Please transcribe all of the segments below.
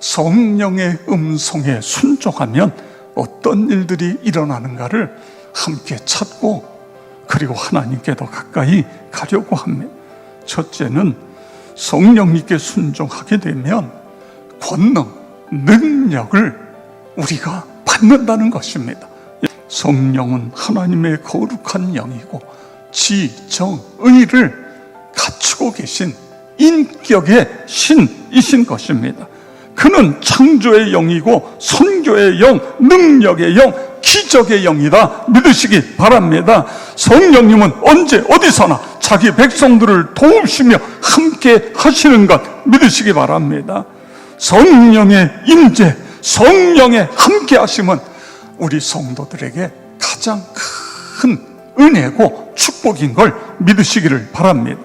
성령의 음성에 순종하면 어떤 일들이 일어나는가를 함께 찾고 그리고 하나님께도 가까이 가려고 합니다. 첫째는 성령님께 순종하게 되면 권능, 능력을 우리가 받는다는 것입니다. 성령은 하나님의 거룩한 영이고 지, 정, 의를 갖추고 계신 인격의 신이신 것입니다. 그는 창조의 영이고 선교의 영, 능력의 영, 기적의 영이다 믿으시기 바랍니다. 성령님은 언제 어디서나 자기 백성들을 도우시며 함께 하시는 것 믿으시기 바랍니다. 성령의 임재, 성령의 함께 하심은 우리 성도들에게 가장 큰 은혜고 축복인 걸 믿으시기를 바랍니다.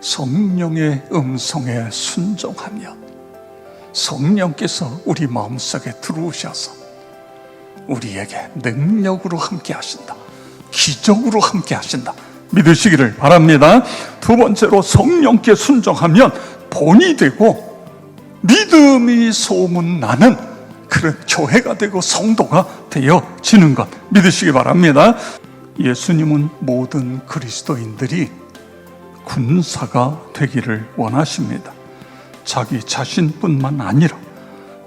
성령의 음성에 순종하며 성령께서 우리 마음속에 들어오셔서 우리에게 능력으로 함께 하신다. 기적으로 함께 하신다. 믿으시기를 바랍니다. 두 번째로 성령께 순종하면 본이 되고 믿음이 소문나는 그런 교회가 되고 성도가 되어지는 것 믿으시기 바랍니다. 예수님은 모든 그리스도인들이 군사가 되기를 원하십니다. 자기 자신뿐만 아니라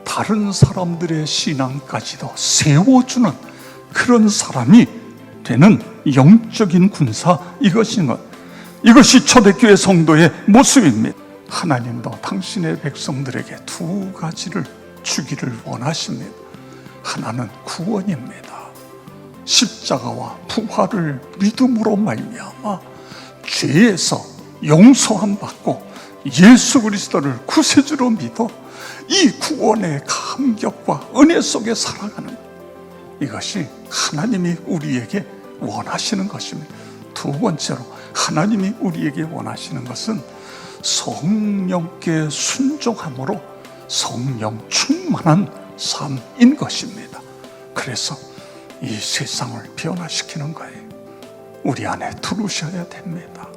다른 사람들의 신앙까지도 세워주는 그런 사람이 되는 영적인 군사 이것인 것. 이것이 초대교회 성도의 모습입니다. 하나님도 당신의 백성들에게 두 가지를 주기를 원하십니다. 하나는 구원입니다. 십자가와 부활을 믿음으로 말미암아 죄에서 용서함 받고 예수 그리스도를 구세주로 믿어 이 구원의 감격과 은혜 속에 살아가는 이것이 하나님이 우리에게 원하시는 것입니다. 두 번째로 하나님이 우리에게 원하시는 것은 성령께 순종함으로 성령 충만한 삶인 것입니다. 그래서 이 세상을 변화시키는 거예요. 우리 안에 들어오셔야 됩니다.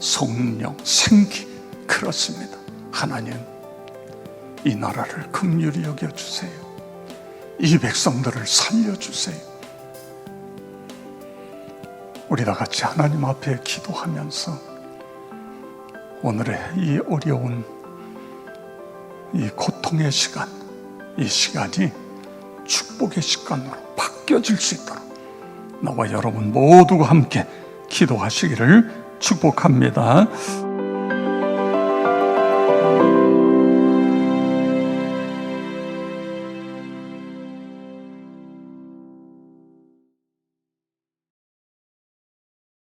성령, 생기, 그렇습니다. 하나님, 이 나라를 긍휼히 여겨주세요. 이 백성들을 살려주세요. 우리 다 같이 하나님 앞에 기도하면서 오늘의 이 어려운 이 고통의 시간, 이 시간이 축복의 시간으로 바뀌어질 수 있도록 나와 여러분 모두가 함께 기도하시기를 축복합니다.